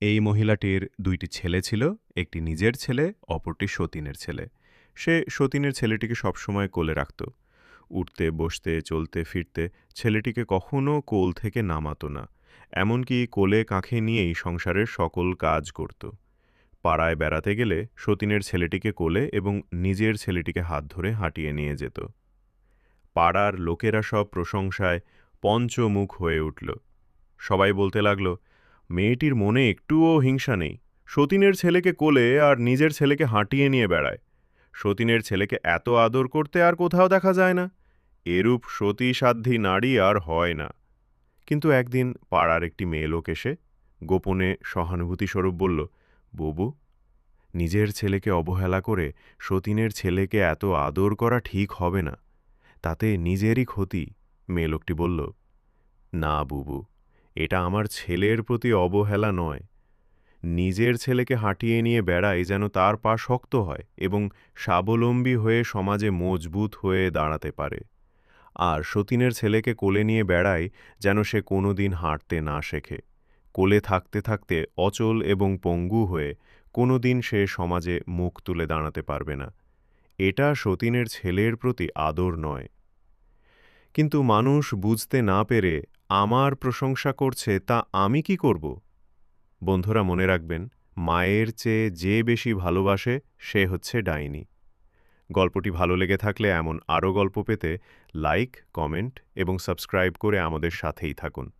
এই মহিলাটির দুইটি ছেলে ছিল, একটি নিজের ছেলে, অপরটি সতীনের ছেলে। সে সতীনের ছেলেটিকে সবসময় কোলে রাখত। উঠতে, বসতে, চলতে, ফিরতে ছেলেটিকে কখনো কোল থেকে নামাতো না। এমনকি কোলে কাঁখে নিয়েই সংসারের সকল কাজ করত। পাড়ায় বেড়াতে গেলে সতীনের ছেলেটিকে কোলে এবং নিজের ছেলেটিকে হাত ধরে হাঁটিয়ে নিয়ে যেত। পাড়ার লোকেরা সব প্রশংসায় পঞ্চমুখ হয়ে উঠল। সবাই বলতে লাগল মেয়েটির মনে একটুও হিংসা নেই। সতীনের ছেলেকে কোলে আর নিজের ছেলেকে হাঁটিয়ে নিয়ে বেড়ায়। সতীনের ছেলেকে এত আদর করতে আর কোথাও দেখা যায় না। এরূপ সতী সাধ্যী নারী আর হয় না। কিন্তু একদিন পাড়ার একটি মেয়ে লোক এসে গোপনে সহানুভূতিস্বরূপ বলল, ববু, নিজের ছেলেকে অবহেলা করে সতীনের ছেলেকে এত আদর করা ঠিক হবে না। তাতে নিজেরই ক্ষতি। মেয়ে লোকটি বলল, না বুবু এটা আমার ছেলের প্রতি অবহেলা নয়। নিজের ছেলেকে হাঁটিয়ে নিয়ে বেড়াই যেন তার পা শক্ত হয় এবং স্বাবলম্বী হয়ে সমাজে মজবুত হয়ে দাঁড়াতে পারে। আর সতীনের ছেলেকে কোলে নিয়ে বেড়াই যেন সে কোনো দিন হাঁটতে না শেখে। কোলে থাকতে থাকতে অচল এবং পঙ্গু হয়ে কোনো দিন সে সমাজে মুখ তুলে দাঁড়াতে পারবে না। এটা সতীনের ছেলের প্রতি আদর নয়। কিন্তু মানুষ বুঝতে না পেরে আমার প্রশংসা করছে, তা আমি কি করব? বন্ধুরা মনে রাখবেন, মায়ের চেয়ে যে বেশি ভালোবাসে, সে হচ্ছে ডাইনি। গল্পটি ভালো লেগে থাকলে এমন আরও গল্প পেতে লাইক, কমেন্ট এবং সাবস্ক্রাইব করে আমাদের সাথেই থাকুন।